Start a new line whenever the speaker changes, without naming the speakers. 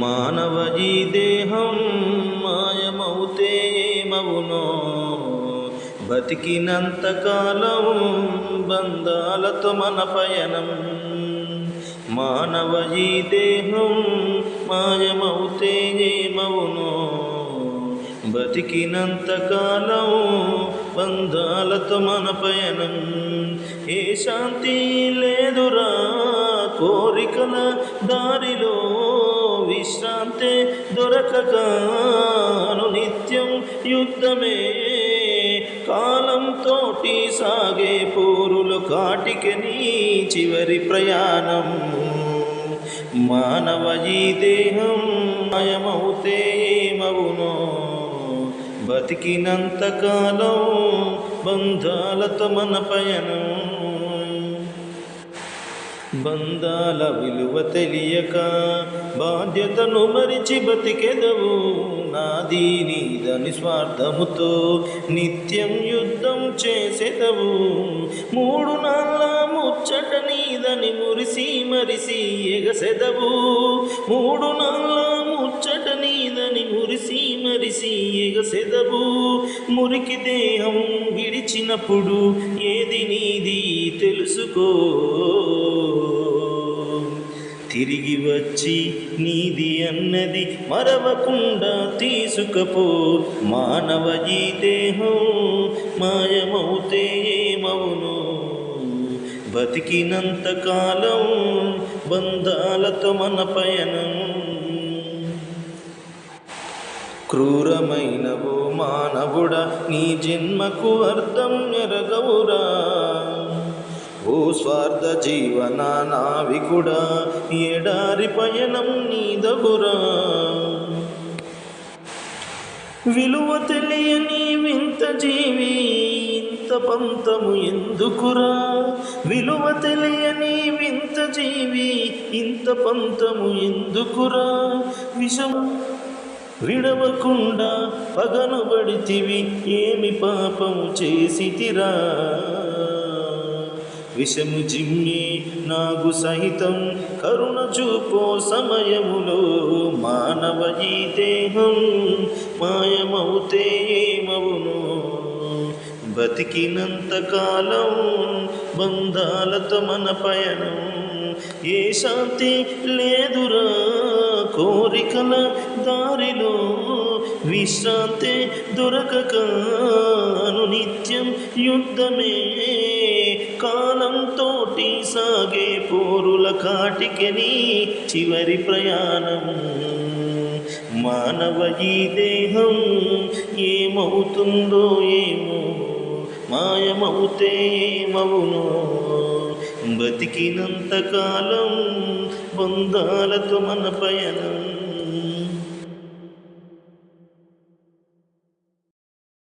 మానవ ఈ దేహం మాయమవుతే ఏమవునో బతికినంతకాలం బంధాలతో మన పయనం మానవ ఈ దేహం మాయమవుతే ఏమవునో బతికినంతకాలం బంధాలతో మన పయనం ఏ శాంతి లేదురా కోరికల దారిలో విశ్రాంతే దొరకగాను నిత్యం యుద్ధమే. కాలంతో సాగే పోరులు కాటికి నీ చివరి ప్రయాణం. మానవ ఈ దేహం మాయమవుతే ఏమవునో? బతికినంతకాలం బంధాలతో మన పయనం. బంధాల విలువ తెలియక బాధ్యతను మరిచి బతికెదవు. నాది నీదని స్వార్థముతో నిత్యం యుద్ధం చేసేదవు. మూడు నాళ్ళ ముచ్చట నీదని మురిసి మరిసి ఎగసెదవు. మూడు నాళ్ళ నీదని మురిసి మరిసి ఎగసెదవు మురికి దేహం విడిచినప్పుడు ఏది నీది తెలుసుకో. తిరిగి వచ్చి నీది అన్నది మరవకుండా తీసుకపో. మానవ ఈ దేహం మాయమవుతే ఏమవును? బతికినంత కాలం బంధాలతో మన పయనం క్రూరమైనవో మానవుడ నీ జన్మకు అర్థం ఎరగవురా. ఓ స్వార్థ జీవన నావికుడా ఎడారి పయనం నీదగురా. విలువ తెలియని వింత జీవి ఇంత పంతము ఎందుకురా? విలువ తెలియని వింత జీవి ఇంత పంతము ఎందుకురా? విషము విడవకుండా పగనుబడితివి ఏమి పాపము చేసితిరా? విషము జిమ్మి నాగు సహితం కరుణ చూపో సమయములో మానవ ఈ దేహం మాయమవుతే ఏమవును? బతికినంత కాలం బంధాలతో మన పయనం ఏ శాంతి లేదురా? కోరికల దారిలో విశ్రాంతి దొరకకాను నిత్యం యుద్ధమే. కాలంతోటి సాగే పోరుల కాటికని చివరి ప్రయాణం. మానవ ఈ దేహం ఏమవుతుందో ఏమో మాయమవుతే ఏమవును బతికినంత కాలం బంధాలతో మన పయనం.